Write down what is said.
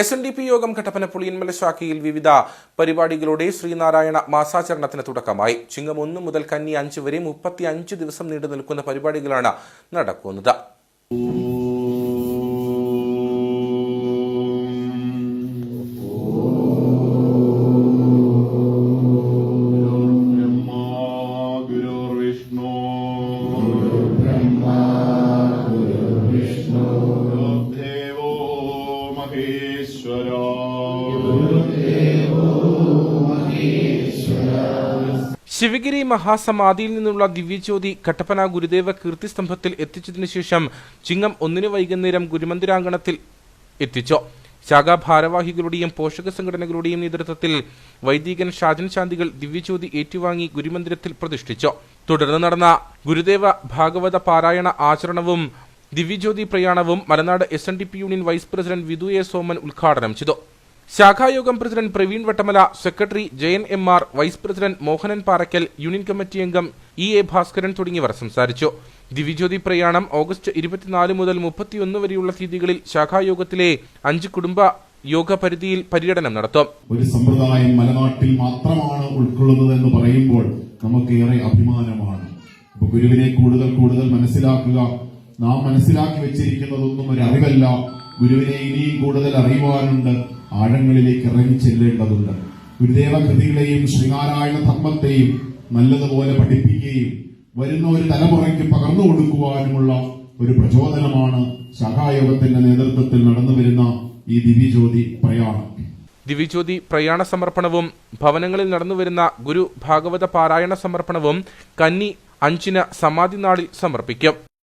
S N D P യോഗം കട്ടപ്പന പുളിയന്മല ശാഖയിൽ വിവിധ പരിപാടികളുടെ ശ്രീനാരായണ മാസാചരണത്തിന് തുടക്കമായി. ചിങ്ങം ഒന്ന് മുതൽ കന്നി അഞ്ച് വരെ മുപ്പത്തി അഞ്ച് ദിവസം നീണ്ടു നിൽക്കുന്ന പരിപാടികളാണ് നടക്കുന്നത്. ശിവഗിരി മഹാസമാധിയിൽ നിന്നുള്ള ദിവ്യജ്യോതി കട്ടപ്പന ഗുരുദേവ കീർത്തിസ്തംഭത്തിൽ എത്തിച്ചതിനു ശേഷം ചിങ്ങം ഒന്നിന് വൈകുന്നേരം ഗുരുമന്ദിരാങ്കണത്തിൽ എത്തിച്ചു. ശാഖാ ഭാരവാഹികളുടെയും പോഷക സംഘടനകളുടെയും നേതൃത്വത്തിൽ വൈദികൻ ഷാജൻ ശാന്തികൾ ദിവ്യജ്യോതി ഏറ്റുവാങ്ങി ഗുരുമന്ദിരത്തിൽ പ്രതിഷ്ഠിച്ചു. തുടർന്ന് നടന്ന ഗുരുദേവ ഭാഗവത പാരായണ ആചരണവും ദിവ്യജ്യോതി പ്രയാണവും Malanad S N D P union vice president Vidhu A Soman ഉദ്ഘാടനം ചെയ്തു. ശാഖായോഗം president Praveen Vattamala secretary Jayan M R vice president Mohanan Parakkal union committee അംഗം ഇ എ ഭാസ്കരൻ തുടങ്ങിയവർ സംസാരിച്ചു. ദിവ്യജ്യോതി പ്രയാണം ഓഗസ്റ്റ് ഇരുപത്തിനാല് മുതൽ മുപ്പത്തിയൊന്ന് വരെയുള്ള തീയതികളിൽ ശാഖായോഗത്തിലെ അഞ്ച് കുടുംബ യോഗ പരിധിയിൽ പര്യടനം നടത്തും. ഒരു സമ്പ്രദായം മലനാട്ടിൽ മാത്രമാണ് ഉൾക്കൊള്ളുന്നത് എന്ന് പറയുമ്പോൾ നമുക്കേറെ അഭിമാനമാണ്. ഗുരുവിനെ കൂടുതൽ കൂടുതൽ മനസ്സിലാക്കുക നാം മനസ്സിലാക്കി വെച്ചിരിക്കുന്നതൊന്നും ഒരു അറിവല്ല. ഗുരുവിനെ ഇനിയും കൂടുതൽ അറിയുവാനുണ്ട്. ആഴങ്ങളിലേക്ക് ഇറങ്ങി ചെല്ലേണ്ടതുണ്ട്. ഗുരുദേവ കൃതികളെയും ശ്രീനാരായണ ധർമ്മത്തെയും നല്ലതുപോലെ പഠിപ്പിക്കുകയും വരുന്ന ഒരു തലമുറയ്ക്ക് പകർന്നു കൊടുക്കുവാനുമുള്ള ഒരു പ്രചോദനമാണ് ശാഖായോഗത്തിന്റെ നേതൃത്വത്തിൽ നടന്നു വരുന്ന ഈ ദിവ്യജ്യോതി പ്രയാണം. ദിവ്യജ്യോതി പ്രയാണ സമർപ്പണവും ഭവനങ്ങളിൽ നടന്നുവരുന്ന ഗുരു ഭാഗവത പാരായണ സമർപ്പണവും കന്നി അഞ്ചിന് സമാധി നാളിൽ സമർപ്പിക്കും.